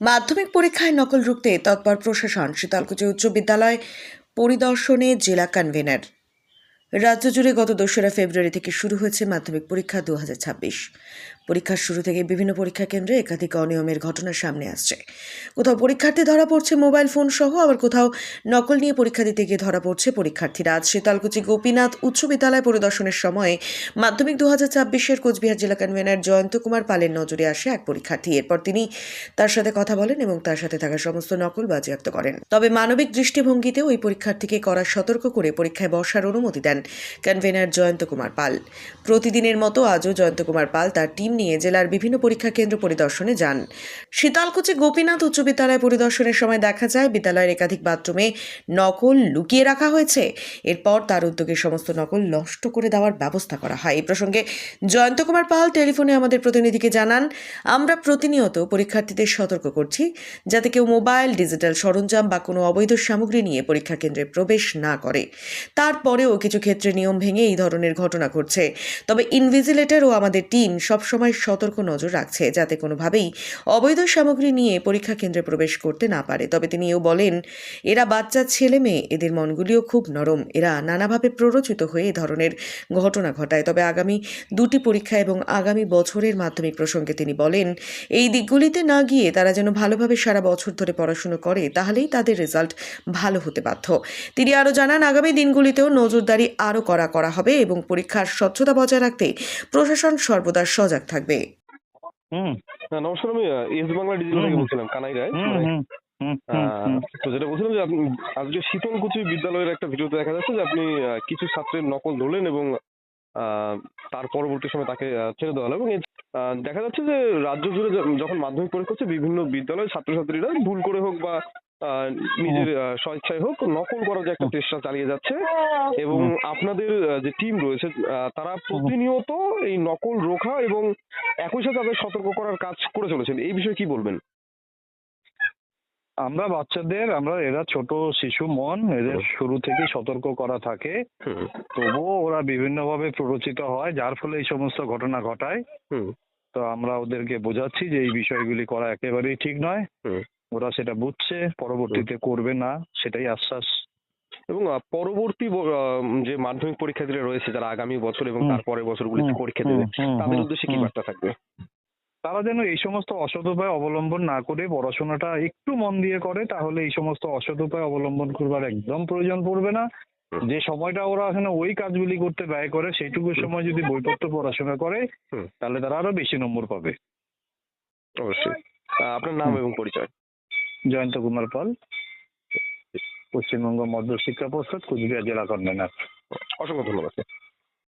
মাধ্যমিক পরীক্ষায় নকল রুখতে তৎপর প্রশাসন, শীতলকুচি উচ্চ বিদ্যালয় পরিদর্শনে জেলা কনভেনার। রাজ্য জুড়ে গত দোসরা ফেব্রুয়ারি থেকে শুরু হয়েছে মাধ্যমিক পরীক্ষা দু হাজার ছাব্বিশ। পরীক্ষার শুরু থেকে বিভিন্ন পরীক্ষা কেন্দ্রে একাধিক অনিয়মের ঘটনা সামনে আসছে। কোথাও পরীক্ষার্থী ধরা পড়ছে মোবাইল ফোন সহ, আবার কোথাও নকল নিয়ে পরীক্ষা দিতে গিয়ে ধরা পড়ছে পরীক্ষার্থীরা। আজ শীতলকুচি গোপীনাথ উচ্চ বিদ্যালয় পরিদর্শনের সময় মাধ্যমিক দু হাজার ছাব্বিশের কোচবিহার জেলা কনভেনার জয়ন্ত কুমার পালের নজরে আসে এক পরীক্ষার্থী। এরপর তিনি তার সাথে কথা বলেন এবং তার সাথে থাকা সমস্ত নকল বাজেয়াপ্ত করেন। তবে মানবিক দৃষ্টিভঙ্গিতে ওই পরীক্ষার্থীকে করা সতর্ক করে পরীক্ষায় বসার অনুমতি দেন কনভেনার জয়ন্ত কুমার পাল। প্রতিদিনের মতো আজও জয়ন্ত কুমার পাল তার টিম নিয়ে জেলার বিভিন্ন পরীক্ষা কেন্দ্র পরিদর্শনে যান। শীতলকুচি গোপীনাথ উচ্চ বিদ্যালয় পরিদর্শনের সময় দেখা যায়, বিদ্যালয়ের একাধিক বাথরুমে নকল লুকিয়ে রাখা হয়েছে। এরপর তার উদ্যোগে সমস্ত নকল নষ্ট করে দেওয়ার ব্যবস্থা করা হয়। এই প্রসঙ্গে জয়ন্ত কুমার পাল টেলিফোনে আমাদের প্রতিনিধিকে জানান, আমরা প্রতিনিয়ত পরীক্ষার্থীদের সতর্ক করছি যাতে কেউ মোবাইল, ডিজিটাল সরঞ্জাম বা কোনো অবৈধ সামগ্রী নিয়ে পরীক্ষা কেন্দ্রে প্রবেশ না করে। তারপরেও কিছু ক্ষেত্রে নিয়ম ভেঙে এই ধরনের ঘটনা ঘটছে। তবে ইনভিজিলেটর ও আমাদের টিম সবসময় সতর্ক নজর রাখছে, যাতে কোনোভাবেই অবৈধ সামগ্রী নিয়ে পরীক্ষা কেন্দ্রে প্রবেশ করতে না পারে। তবে তিনি এও বলেন, এরা বাচ্চা, ছেলে, মেয়ে, এদের মনগুলিও খুব নরম। এরা নানাভাবে প্ররোচিত হয়ে এ ধরনের ঘটনা ঘটায়। তবে আগামী দুটি পরীক্ষা এবং আগামী বছরের মাধ্যমিক প্রসঙ্গে তিনি বলেন, এই দিকগুলিতে না গিয়ে তারা যেন ভালোভাবে সারা বছর ধরে পড়াশুনো করে, তাহলেই তাদের রেজাল্ট ভালো হতে বাধ্য। তিনি আরও জানান, আগামী দিনগুলিতেও নজরদারি আরও করা করা হবে এবং পরীক্ষার স্বচ্ছতা বজায় রাখতে প্রশাসন সর্বদা সজাগ থাকবে হুম। হ্যাঁ নমস্কার আমি এস বাংলা ডিজিটাল থেকে বলছিলাম কানাই রায় হুম হুম হুম হুম, হুম। তো যেটা বলছিলাম যে আপনি আজকে শীতলকুচি বিদ্যালয়ের একটা ভিডিওতে দেখা যাচ্ছে যে আপনি কিছু ছাত্রের নকল ধরলেন এবং আহ, তার পরবর্তী সময় তাকে ছেড়ে দেওয়া হলো এবং দেখা যাচ্ছে যে রাজ্য জুড়ে যখন মাধ্যমিক পরীক্ষা হচ্ছে বিভিন্ন বিদ্যালয়ের ছাত্রছাত্রীরা ভুল করে হোক বা নিজের আহ, স্বইচ্ছায় হোক নকল করার যে একটা চেষ্টা চালিয়ে যাচ্ছে এবং আপনাদের আহ, যে টিম রয়েছে তারা প্রতিনিয়ত এই নকল রোখা এবং একই সাথে তাদের সতর্ক করার কাজ করে চলেছেন। এই বিষয়ে কি বলবেন? আমরা বাচ্চাদের আমরা এরা ছোট শিশু মন এদের শুরু থেকেই সতর্ক করা থাকে। তবুও ওরা বিভিন্নভাবে প্ররোচিত হয় যার ফলে এই সমস্ত ঘটনা ঘটায়। তো আমরা ওদেরকে বোঝাচ্ছি যে এই বিষয়গুলি করা একেবারেই ঠিক নয়। ওরা সেটা বুঝছে পরবর্তীতে করবে না সেটাই আশ্বাস। এবং পরবর্তী যে মাধ্যমিক পরীক্ষার্থীরা রয়েছে যারা আগামী বছর এবং তার পরের বছরগুলিতে পরীক্ষা দেবে তাদের উদ্দেশ্যে কি বার্তা থাকবে? তারা যেন এই সমস্ত অসৎ উপায় অবলম্বন না করে পড়াশোনাটা একটু মন দিয়ে করে তাহলে এই সমস্ত অসৎ উপায় অবলম্বন করবার একদম প্রয়োজন পড়বে না। যে সময়টা ওরা এখানে ওই কাজগুলি করতে ব্যয় করে সেইটুকু সময় যদি বইপত্র পড়াশোনা করে। তাহলে তারা আরও বেশি নম্বর পাবে। অবশ্যই। আপনার নাম এবং পরিচয়। জয়ন্ত কুমার পাল পশ্চিমবঙ্গ মধ্য শিক্ষা পর্ষদ কুচবিহার জেলা কনভেনার। অসংখ্য ধন্যবাদ